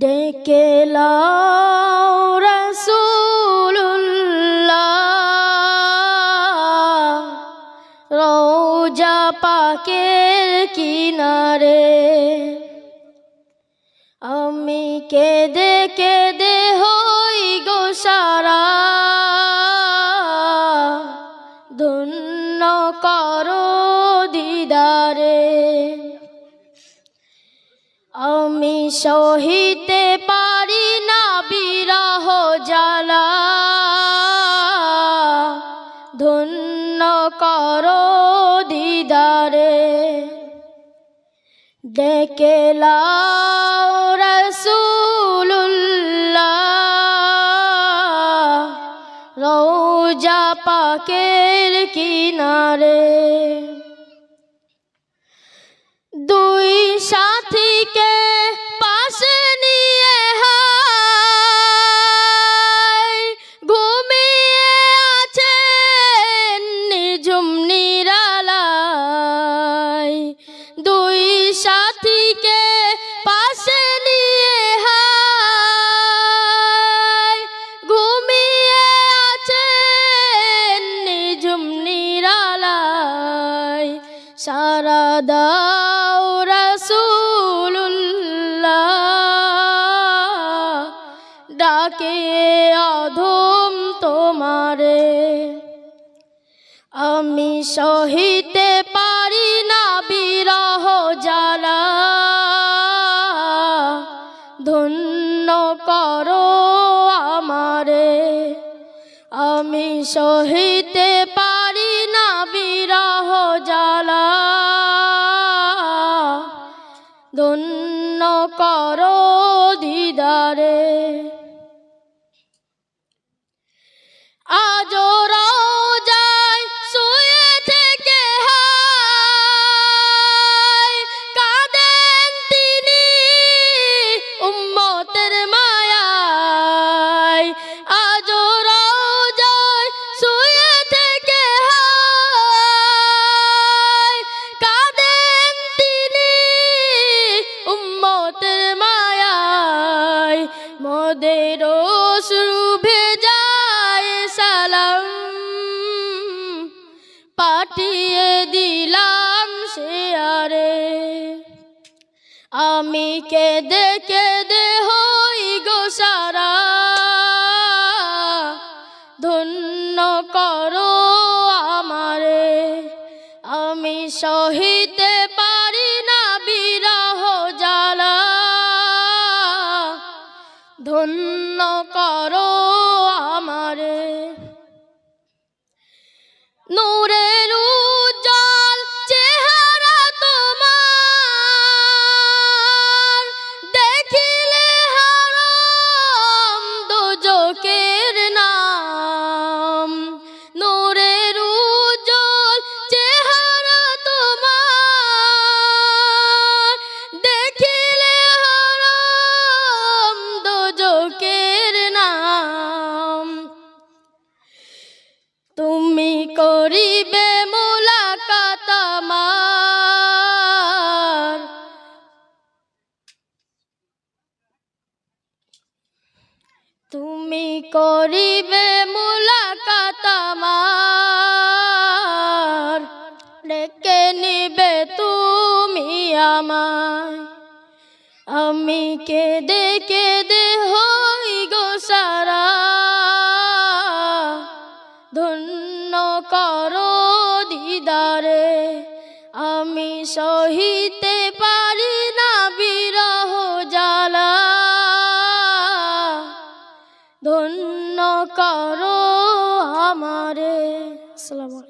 ডেকে লাও রাসূলুল্লাহ। রওজা পাকের কিনারে। আমি কেঁদে কেঁদে সহিতে পারি না বিরহ জ্বালা। ধন্য করো দিদারে, ডেকে লাও রাসূলুল্লাহ। রওজা পাকের কিনারে। দুই সাথীকে সারা দাও রাসূলুল্লাহ। ডাকে অধম তোমারে। আমি সহিতে পারি না বিরহ জ্বালা। ধন্য করো আমারে। আমি সহিতে ধন্য কর দিদারে। উম্মতের মায়ায়, মোদের শুভে যায় সালাম। পাঠিয়ে দিলাম সে আরে। আমি কেঁদে কেঁদে হই গো সারা। ধন্য করো আমারে। আমি সহিতে ধন্য করিবে মোলাকাত তুমি করিবে মোলাকাত আমার। ডেকে নিবে তুমি আমায়। আমি কেঁদে কেঁদে হই দিদারে আমি সহিতে পারি না বিরহ জ্বালা। ধন্য করো আমারে। ধন্যবাদ।